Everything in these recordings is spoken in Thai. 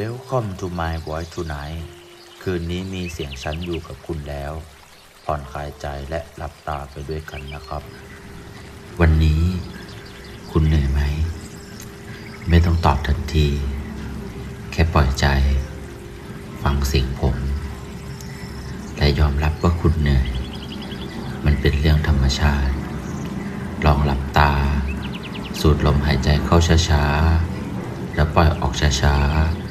Welcome to my voice tonight คืนนี้มีเสียงฉันอยู่กับคุณแล้ว ผ่อนคลายใจและหลับตาไปด้วยกันนะครับ วันนี้คุณเหนื่อยไหม ไม่ต้องตอบทันที แค่ปล่อยใจ ฟังเสียงผมและยอมรับว่าคุณเหนื่อย มันเป็นเรื่องธรรมชาติ ลองหลับตา สูดลมหายใจเข้าช้าๆ แล้วปล่อยออกช้าๆ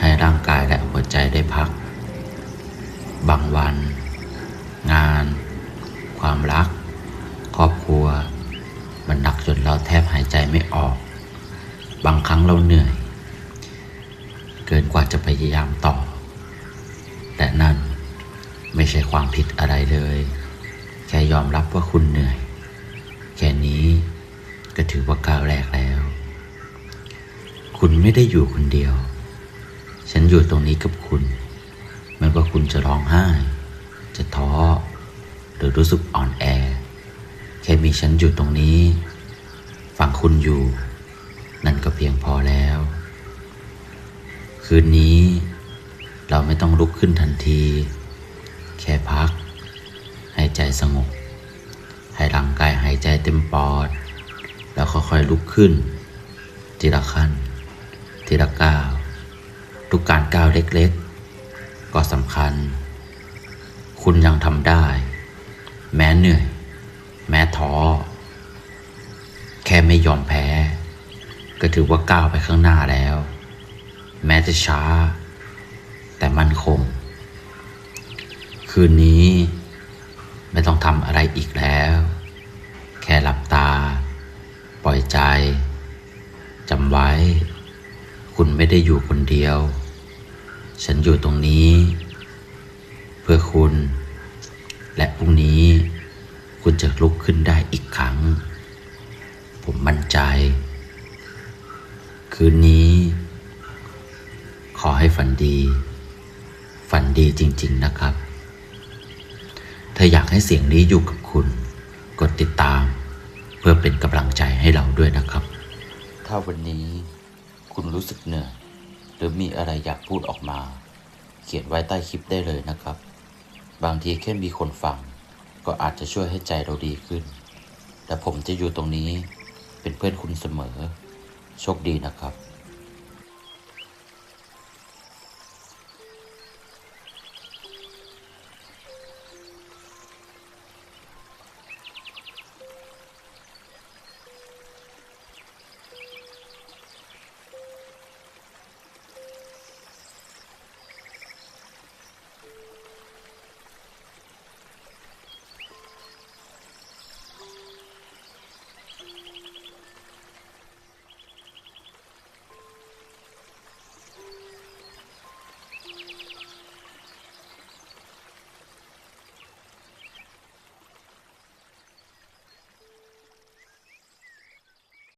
ให้ร่างกายและหัวใจได้พัก บางวัน งาน ความรัก ครอบครัว มันหนักจนเราแทบหายใจไม่ออก บางครั้งเราเหนื่อย เกินกว่าจะพยายามต่อ แต่นั่นไม่ใช่ความผิดอะไรเลย แค่ยอมรับว่าคุณเหนื่อย แค่นี้ก็ถือว่าก้าวแรกแล้ว คุณไม่ได้อยู่คนเดียว ฉันอยู่ตรงนี้กับคุณ ไม่ว่าคุณจะร้องไห้ จะท้อ หรือรู้สึกอ่อนแอ แค่มีฉันอยู่ตรงนี้ ฟังคุณอยู่ นั่นก็เพียงพอแล้ว คืนนี้เราไม่ต้องลุกขึ้นทันที แค่พัก ให้ใจสงบ ให้ร่างกายหายใจเต็มปอด แล้วค่อยๆลุกขึ้น ทีละขั้น ทีละก้าว ทุกการก้าวเล็กๆ ก็สำคัญ คุณยังทำได้ แม้เหนื่อย แม้ท้อ แค่ไม่ยอมแพ้ ก็ถือว่าก้าวไปข้างหน้าแล้ว แม้จะช้า แต่มั่นคง คืนนี้ไม่ต้องทำอะไรอีกแล้ว แค่หลับตา ปล่อยใจจำไว้ คุณไม่ได้อยู่คนเดียว ฉันอยู่ตรงนี้ เพื่อคุณ และพรุ่งนี้ คุณจะลุกขึ้นได้อีกครั้ง ผมมั่นใจ คืนนี้ ขอให้ฝันดี ฝันดีจริง ๆนะครับ ถ้าอยากให้เสียงนี้อยู่กับคุณ กดติดตาม เพื่อเป็นกำลังใจให้เราด้วยนะครับ ถ้าวันนี้ คุณรู้สึกเหนื่อยหรือมีอะไรอยากพูดออกมา เขียนไว้ใต้คลิปได้เลยนะครับ บางทีแค่มีคนฟัง ก็อาจจะช่วยให้ใจเราดีขึ้น และผมจะอยู่ตรงนี้เป็นเพื่อนคุณเสมอ โชคดีนะครับ